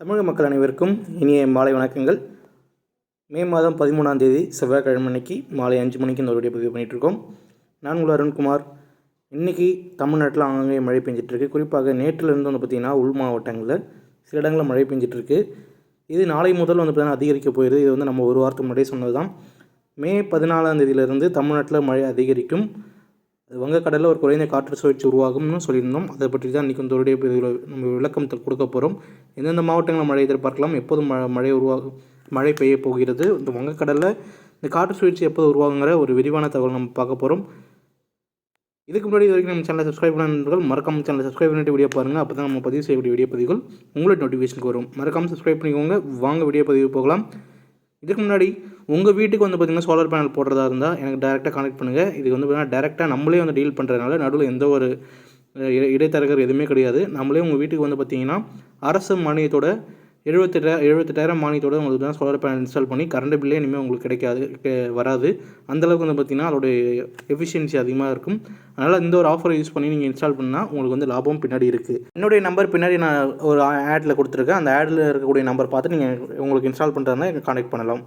தமிழக மக்கள் அனைவருக்கும் இனிய மாலை வணக்கங்கள். மே மாதம் பதிமூணாம் தேதி செவ்வாய்க்கிழமை அன்னைக்கு மாலை அஞ்சு மணிக்கு இந்த வீடியோ பதிவு பண்ணிகிட்ருக்கோம் நான் உள்ள அருண்குமார். இன்றைக்கி தமிழ்நாட்டில் ஆங்காங்கே மழை பெஞ்சிட்ருக்கு. குறிப்பாக நேற்றிலிருந்து வந்து பார்த்திங்கன்னா உள் மாவட்டங்களில் சில இடங்களில் மழை பெஞ்சிட்ருக்கு. இது நாளை முதல் வந்து பார்த்திங்கன்னா அதிகரிக்க போயிடுது. இது வந்து நம்ம ஒரு வாரத்துக்கு முன்னாடியே சொன்னது தான் மே பதினாலாம் தேதியிலிருந்து தமிழ்நாட்டில் மழை அதிகரிக்கும். வங்கக்கடலில் ஒரு குறைந்த காற்று சுழற்சி உருவாகும்னு சொல்லியிருந்தோம். அதை பற்றி தான் இன்றைக்கி இந்த நம்ம விளக்கம் கொடுக்க போகிறோம் எந்தெந்த மாவட்டங்களில் மழை எதிர்பார்க்கலாம் எப்போது மழை மழை உருவாகும் மழை பெய்ய போகிறது இந்த வங்கக்கடலில் இந்த காற்று சுழற்சி எப்போது உருவாகுங்கிற ஒரு விரிவான தகவல் நம்ம பார்க்க போகிறோம் இதுக்கு முன்னாடி வரைக்கும் நம்ம சேனலை சப்ஸ்கிரைப் பண்ணுறவர்கள் மறக்காமல் மறக்காம சேனலை சப்ஸ்கிரைப் பண்ணிட்டு வீடியோ பாருங்கள் அப்போ தான் நம்ம பதிவு செய்யக்கூடிய வீடியோ பதிவுகள் உங்களுக்கு நோட்டிஃபிகேஷனுக்கு வரும். மறக்காமல் சப்ஸ்கிரைப் பண்ணிக்கோங்க. வாங்க வீடியோ பதிவு போகலாம். இதுக்கு முன்னாடி உங்கள் வீட்டுக்கு வந்து பார்த்திங்கன்னா சோலார் பேனல் போடுறதா இருந்தால் எனக்கு டேரெக்டாக கான்டெக்ட் பண்ணுங்கள் இது வந்து பார்த்திங்கன்னா டேரெக்டாக நம்மளே வந்து டீல் பண்ணுறதுனால நடுவில் எந்த ஒரு இடை- இடைத்தரகர் எதுவுமே கிடையாது. நம்மளே உங்கள் வீட்டுக்கு வந்து பார்த்திங்கன்னா அரசு மானியத்தோட எழுபத்தெட்டா எழுபத்தெட்டாயிரம் மானியத்தோட உங்களுக்கு தான் சோலார் பேனல் இன்ஸ்டால் பண்ணி கரண்ட் பில்லே இனிமேல் உங்களுக்கு கிடைக்காது வராது. அந்தளவுக்கு வந்து பார்த்திங்கன்னா அதோடைய எஃபிஷியன்சி அதிகமாக இருக்கும். அதனால் இந்த ஒரு ஆஃபரை யூஸ் பண்ணி நீங்கள் இன்ஸ்டால் பண்ணால் உங்களுக்கு வந்து லாபம் பின்னாடி இருக்குது என்னுடைய நம்பர் பின்னாடி நான் ஒரு ஆடில் கொடுத்துருக்கேன். அந்த ஆடில் இருக்கக்கூடிய நம்பர் பார்த்து நீங்கள் உங்களுக்கு இன்ஸ்டால் பண்ணுறதுனா கான்டெக்ட் பண்ணலாம்.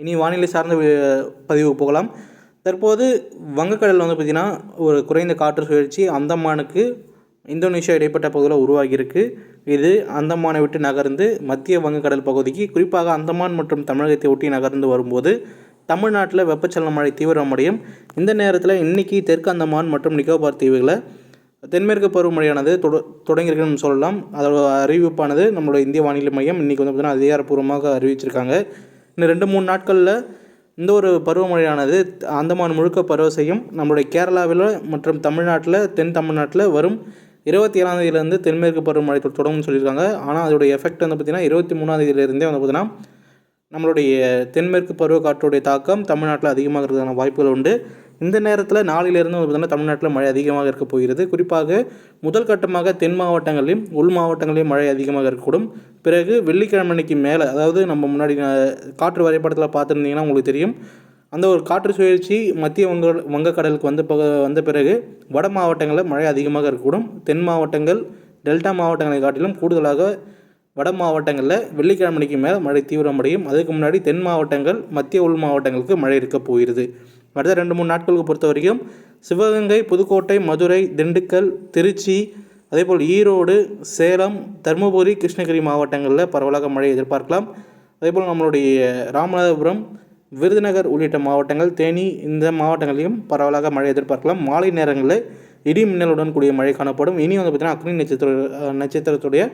இனி வானிலை சார்ந்த பதிவு போகலாம். தற்போது வங்கக்கடலில் வந்து பார்த்திங்கன்னா ஒரு குறைந்த காற்று சுழற்சி அந்தமானுக்கு இந்தோனேஷியா இடைப்பட்ட பகுதியில் உருவாகியிருக்கு. இது அந்தமானை விட்டு நகர்ந்து மத்திய வங்கக்கடல் பகுதிக்கு குறிப்பாக அந்தமான் மற்றும் தமிழகத்தை ஒட்டி நகர்ந்து வரும்போது தமிழ்நாட்டில் வெப்பச்சலன மழை தீவிரமடையும் இந்த நேரத்தில் இன்னைக்கு தெற்கு அந்தமான் மற்றும் நிக்கோபார் தீவுகளை தென்மேற்கு பருவமழையானது தொட தொடங்கியிருக்குன்னு சொல்லலாம். அதோட அறிவிப்பானது நம்மளோட இந்திய வானிலை மையம் இன்றைக்கி வந்து பார்த்திங்கன்னா அதிகாரப்பூர்வமாக அறிவிச்சிருக்காங்க. இன்னும் ரெண்டு மூணு நாட்களில் இந்த ஒரு பருவமழையானது அந்தமான் முழுக்க பருவ செய்யும். நம்மளுடைய கேரளாவில் மற்றும் தமிழ்நாட்டில் தென் தமிழ்நாட்டில் வரும் இருபத்தி ஏழாம் தேதியிலேருந்து தென்மேற்கு பருவமழை தொடங்கும்னு சொல்லியிருக்காங்க. ஆனால் அதோடைய எஃபெக்ட் வந்து பார்த்திங்கன்னா இருபத்தி மூணாம் தேதியிலேருந்தே வந்து பார்த்திங்கன்னா நம்மளுடைய தென்மேற்கு பருவக்காற்றுடைய தாக்கம் தமிழ்நாட்டில் அதிகமாகிறதுக்கான வாய்ப்புகள் உண்டு. இந்த நேரத்தில் நாளிலிருந்து வந்து பார்த்தீங்கன்னா தமிழ்நாட்டில் மழை அதிகமாக இருக்க போகிறது. குறிப்பாக முதல் கட்டமாக தென் மாவட்டங்களிலும் உள் மாவட்டங்களிலும் மழை அதிகமாக இருக்கக்கூடும். பிறகு வெள்ளிக்கிழமைக்கு மேலே அதாவது நம்ம முன்னாடி காற்று வரைபடத்தில் பார்த்துருந்தீங்கன்னா உங்களுக்கு தெரியும். அந்த ஒரு காற்று சுழற்சி மத்திய வங்க வங்கக்கடலுக்கு வந்த பக வந்த பிறகு வட மாவட்டங்களில் மழை அதிகமாக இருக்கக்கூடும். தென் மாவட்டங்கள் டெல்டா மாவட்டங்களை காட்டிலும் கூடுதலாக வட மாவட்டங்களில் வெள்ளிக்கிழமைக்கு மேலே மழை தீவிரமடையும். அதுக்கு முன்னாடி தென் மாவட்டங்கள் மத்திய உள் மாவட்டங்களுக்கு மழை இருக்க போகிறது. அடுத்த ரெண்டு மூணு நாட்களுக்கு பொறுத்த வரைக்கும் சிவகங்கை புதுக்கோட்டை மதுரை திண்டுக்கல் திருச்சி அதேபோல் ஈரோடு சேலம் தருமபுரி கிருஷ்ணகிரி மாவட்டங்களில் பரவலாக மழை எதிர்பார்க்கலாம். அதேபோல் நம்மளுடைய ராமநாதபுரம் விருதுநகர் உள்ளிட்ட மாவட்டங்கள் தேனி இந்த மாவட்டங்களிலும் பரவலாக மழை எதிர்பார்க்கலாம். மாலை நேரங்களில் இடி மின்னலுடன் கூடிய மழை காணப்படும். இனி வந்து பார்த்திங்கன்னா அக்னி நட்சத்திர நட்சத்திரத்துடைய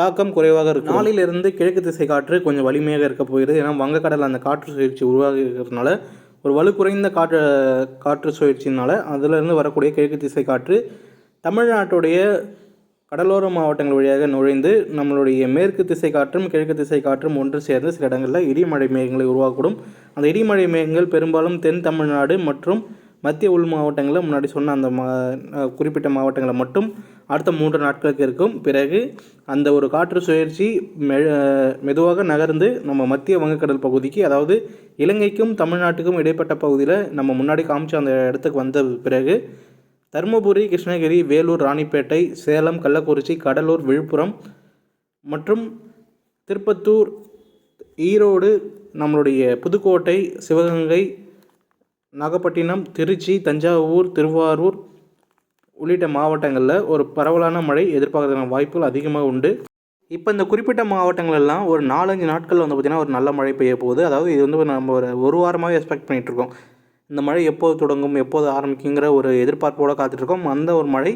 தாக்கம் குறைவாக இருக்கும். நாளிலிருந்து கிழக்கு திசை காற்று கொஞ்சம் வலிமையாக இருக்க போகிறது. ஏன்னா வங்கக்கடலில் அந்த காற்று சுழற்சி உருவாகி இருக்கிறதுனால ஒரு வலு குறைந்த காற்று காற்று சுழற்சினால அதிலிருந்து வரக்கூடிய கிழக்கு திசை காற்று தமிழ்நாட்டுடைய கடலோர மாவட்டங்கள் வழியாக நுழைந்து நம்மளுடைய மேற்கு திசை காற்றும் கிழக்கு திசை காற்றும் ஒன்று சேர்ந்து சில இடங்களில் இடிமழை மேகங்களை உருவாக்கூடும். அந்த இடிமழை மேகங்கள் பெரும்பாலும் தென் தமிழ்நாடு மற்றும் மத்திய உள் மாவட்டங்களில் முன்னாடி சொன்ன அந்த மா குறிப்பிட்ட மாவட்டங்களை மட்டும் அடுத்த மூன்று நாட்களுக்கு இருக்கும். பிறகு அந்த ஒரு காற்று சுழற்சி மெ மெதுவாக நகர்ந்து நம்ம மத்திய வங்கக்கடல் பகுதிக்கு அதாவது இலங்கைக்கும் தமிழ்நாட்டுக்கும் இடைப்பட்ட பகுதியில் நம்ம முன்னாடி காமிச்ச அந்த இடத்துக்கு வந்த பிறகு தருமபுரி கிருஷ்ணகிரி வேலூர் ராணிப்பேட்டை சேலம் கள்ளக்குறிச்சி கடலூர் விழுப்புரம் மற்றும் திருப்பத்தூர் ஈரோடு நம்மளுடைய புதுக்கோட்டை சிவகங்கை நாகப்பட்டினம் திருச்சி தஞ்சாவூர் திருவாரூர் உள்ளிட்ட மாவட்டங்களில் ஒரு பரவலான மழை எதிர்பார்க்கறதுக்கான வாய்ப்புகள் அதிகமாக உண்டு. இப்போ இந்த குறிப்பிட்ட மாவட்டங்களெல்லாம் ஒரு நாலஞ்சு நாட்கள் வந்து பார்த்திங்கன்னா ஒரு நல்ல மழை பெய்ய போகுது அதாவது இது வந்து நம்ம ஒரு ஒரு வாரமாகவே எக்ஸ்பெக்ட் பண்ணிகிட்ருக்கோம் இந்த மழை எப்போது தொடங்கும் எப்போது ஆரம்பிக்குங்கிற ஒரு எதிர்பார்ப்போடு காத்துட்ருக்கோம். அந்த ஒரு மழை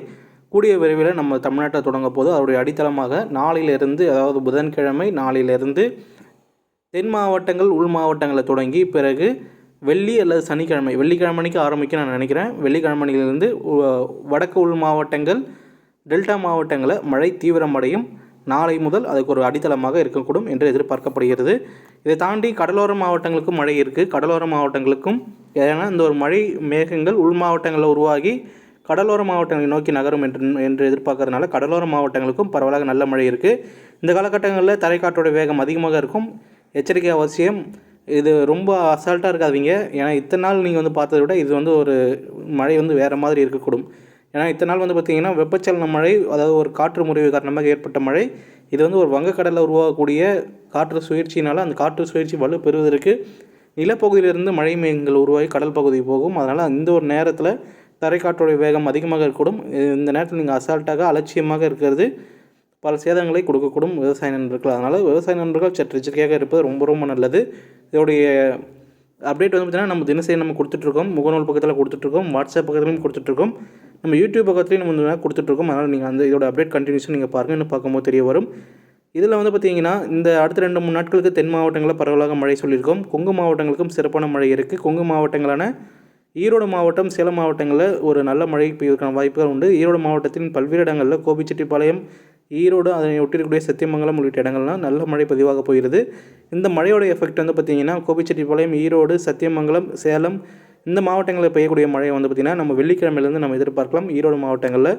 கூடிய விரைவில் நம்ம தமிழ்நாட்டை தொடங்க போது அதோடைய அடித்தளமாக நாளையிலிருந்து அதாவது புதன்கிழமை நாளையிலிருந்து தென் மாவட்டங்கள் உள் மாவட்டங்களை தொடங்கி பிறகு வெள்ளி அல்லது சனிக்கிழமை வெள்ளிக்கிழமைக்கு ஆரம்பிக்க நான் நினைக்கிறேன். வெள்ளிக்கிழமையிலிருந்து வடக்கு உள் மாவட்டங்கள் டெல்டா மாவட்டங்களில் மழை தீவிரமடையும். நாளை முதல் அதுக்கு ஒரு அடித்தளமாக இருக்கக்கூடும் என்று எதிர்பார்க்கப்படுகிறது. இதை தாண்டி கடலோர மாவட்டங்களுக்கும் மழை இருக்குது கடலோர மாவட்டங்களுக்கும் ஏன்னா இந்த ஒரு மழை மேகங்கள் உள் மாவட்டங்களில் உருவாகி கடலோர மாவட்டங்களை நோக்கி நகரும் என்று என்று எதிர்பார்க்கறதுனால கடலோர மாவட்டங்களுக்கும் பரவலாக நல்ல மழை இருக்குது இந்த காலகட்டங்களில் தரைக்காற்றோட வேகம் அதிகமாக இருக்கும். எச்சரிக்கை அவசியம். இது ரொம்ப அசால்ட்டாக இருக்காதீங்க. ஏன்னா இத்தனை நாள் நீங்கள் வந்து பார்த்ததை விட இது வந்து ஒரு மழை வந்து வேறு மாதிரி இருக்கக்கூடும். ஏன்னா இத்தனை நாள் வந்து பார்த்திங்கன்னா வெப்பச்சலன மழை அதாவது ஒரு காற்று முறிவு காரணமாக ஏற்பட்ட மழை இது வந்து ஒரு வங்கக்கடலில் உருவாகக்கூடிய காற்று சுழற்சியினால் அந்த காற்று சுழற்சி வலு பெறுவதற்கு நிலப்பகுதியிலிருந்து மழை மேகங்கள் உருவாகி கடல் பகுதி போகும். அதனால் இந்த ஒரு நேரத்தில் தரைக்காற்றோடைய வேகம் அதிகமாக இருக்கக்கூடும். இந்த நேரத்தில் நீங்கள் அசால்ட்டாக அலட்சியமாக இருக்கிறது பல சேதங்களை கொடுக்கக்கூடும் விவசாய நண்பர்கள். அதனால் விவசாய நண்பர்கள் சற்று எச்சரிக்கையாக இருப்பது ரொம்ப ரொம்ப நல்லது. இதோடைய அப்டேட் வந்து பார்த்திங்கன்னா நம்ம தினசரி நம்ம கொடுத்துட்ருக்கோம். முகநூல் பக்கத்தில் கொடுத்துட்ருக்கோம். வாட்ஸ்அப் பக்கத்துலையும் கொடுத்துட்ருக்கோம். நம்ம யூடியூப் பக்கத்துலையும் நம்ம கொடுத்துட்ருக்கோம். அதனால் நீங்கள் அந்த இதோட அப்டேட் கண்டினியூஸும் நீங்கள் பாருங்கள் இன்னும் பார்க்கும்போது தெரிய வரும். இதில் வந்து பார்த்தீங்கன்னா இந்த அடுத்த ரெண்டு மூணு நாட்களுக்கு தென் மாவட்டங்களில் பரவலாக மழை சொல்லியிருக்கோம். கொங்கு மாவட்டங்களுக்கும் சிறப்பான மழை இருக்குது கொங்கு மாவட்டங்களான ஈரோடு மாவட்டம் சேலம் மாவட்டங்களில் ஒரு நல்ல மழை பெய்வதற்கான வாய்ப்புகள் உண்டு. ஈரோடு மாவட்டத்தின் பல்வேறு இடங்களில் கோபிச்செட்டிப்பாளையம் ஈரோடு அதனை ஒட்டிருக்கக்கூடிய சத்தியமங்கலம் உள்ளிட்ட இடங்கள்லாம் நல்ல மழை பதிவாக போகிறது. இந்த மழையோட எஃபெக்ட் வந்து பார்த்திங்கன்னா கோபிச்செட்டிப்பாளையம் ஈரோடு சத்தியமங்கலம் சேலம் இந்த மாவட்டங்களில் பெய்யக்கூடிய மழையை வந்து பார்த்திங்கன்னா நம்ம வெள்ளிக்கிழமையிலேருந்து நம்ம எதிர்பார்க்கலாம். ஈரோடு மாவட்டங்களில்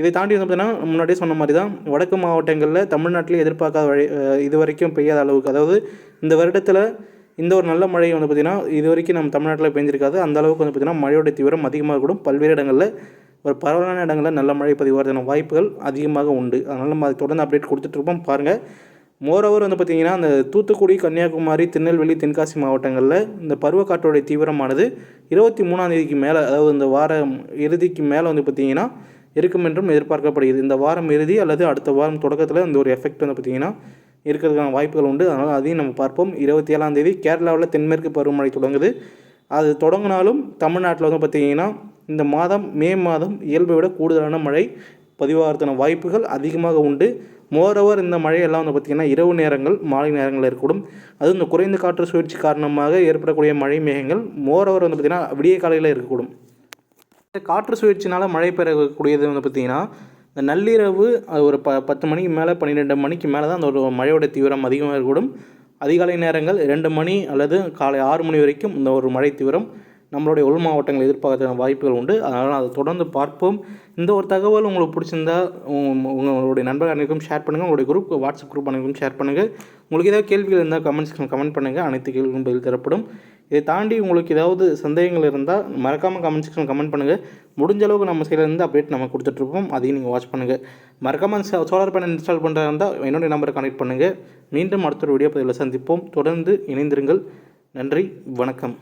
இதை தாண்டி வந்து பார்த்தீங்கன்னா முன்னாடியே சொன்ன மாதிரி தான் வடக்கு மாவட்டங்களில் தமிழ்நாட்டிலே எதிர்பார்க்காத வழி இது வரைக்கும் பெய்யாத அளவுக்கு அதாவது இந்த வருடத்தில் இந்த ஒரு நல்ல மழை வந்து பார்த்திங்கன்னா இது வரைக்கும் நம்ம தமிழ்நாட்டில் பெஞ்சிருக்காது. அந்த அளவுக்கு வந்து பார்த்திங்கன்னா மழையோட தீவிரம் அதிகமாக கூடும். பல்வேறு இடங்களில் ஒரு பரவலான இடங்களில் நல்ல மழை பதிவாகிறதுன வாய்ப்புகள் அதிகமாக உண்டு. அதனால் நம்ம அதை தொடர்ந்து அப்டேட் கொடுத்துட்ருப்போம் பாருங்கள் மோரோவர் வந்து பார்த்திங்கன்னா அந்த தூத்துக்குடி கன்னியாகுமரி திருநெல்வேலி தென்காசி மாவட்டங்களில் இந்த பருவக்காற்றோடைய தீவிரமானது இருபத்தி மூணாம் தேதிக்கு மேலே அதாவது இந்த வாரம் இறுதிக்கு மேலே வந்து பார்த்திங்கன்னா இருக்கும் என்றும் எதிர்பார்க்கப்படுகிறது. இந்த வாரம் இறுதி அல்லது அடுத்த வாரம் தொடக்கத்தில் இந்த ஒரு எஃபெக்ட் வந்து பார்த்திங்கன்னா இருக்கிறதுக்கான வாய்ப்புகள் உண்டு. அதனால் அதையும் நம்ம பார்ப்போம். இருபத்தி ஏழாம் தேதி கேரளாவில் தென்மேற்கு பருவமழை தொடங்குது. அது தொடங்கினாலும் தமிழ்நாட்டில் வந்து பார்த்திங்கன்னா இந்த மாதம் மே மாதம் இயல்பை விட கூடுதலான மழை பதிவாகிறதுக்கான வாய்ப்புகள் அதிகமாக உண்டு. மோரோவர் இந்த மழையெல்லாம் வந்து பார்த்திங்கன்னா இரவு நேரங்கள் மாலை நேரங்களில் இருக்கக்கூடும் அதுவும் இந்த குறைந்த காற்று சுழற்சி காரணமாக ஏற்படக்கூடிய மழை மேகங்கள் மோரோவர் வந்து பார்த்திங்கன்னா விடிய காலையில் இருக்கக்கூடும். இந்த காற்று சுழற்சினால் மழை பெறக்கூடியது வந்து பார்த்திங்கன்னா இந்த நள்ளிரவு அது ஒரு ப பத்து மணிக்கு மேலே பன்னிரெண்டு மணிக்கு மேலே தான் அந்த ஒரு மழையோட தீவிரம் அதிகமாக இருக்கக்கூடும் அதிகாலை நேரங்கள் ரெண்டு மணி அல்லது காலை ஆறு மணி வரைக்கும் இந்த ஒரு மழை தீவிரம் நம்மளுடைய உள் மாவட்டங்கள் எதிர்பார்க்க வாய்ப்புகள் உண்டு. அதனால் அதை தொடர்ந்து பார்ப்போம். இந்த ஒரு தகவல் உங்களுக்கு பிடிச்சிருந்தா உங்களுடைய நண்பர்கள் அனைவருக்கும் ஷேர் பண்ணுங்கள் உங்களுடைய குரூப் வாட்ஸ்அப் குரூப் அனைவருக்கும் ஷேர் பண்ணுங்கள் உங்களுக்கு ஏதாவது கேள்விகள் இருந்தால் கமெண்ட்ஸ் கமெண்ட் பண்ணுங்கள் அனைத்து கேள்விகளும் பதில் தரப்படும். இதை தாண்டி உங்களுக்கு ஏதாவது சந்தேகங்கள் இருந்தால் மறக்காமல் கமெண்ட் செக்ஷன் கமெண்ட் பண்ணுங்கள் முடிஞ்ச அளவுக்கு நம்ம சைட்லேருந்து அப்டேட் நம்ம கொடுத்துட்ருப்போம் அதையும் நீங்கள் வாட்ச் பண்ணுங்கள் மறக்காமல் சோலார் பேனல் இன்ஸ்டால் பண்ணுறதா இருந்தால் என்னுடைய நம்பரை கனெக்ட் பண்ணுங்கள் மீண்டும் அடுத்த ஒரு வீடியோ பதிவில் சந்திப்போம். தொடர்ந்து இணைந்திருங்கள். நன்றி. வணக்கம்.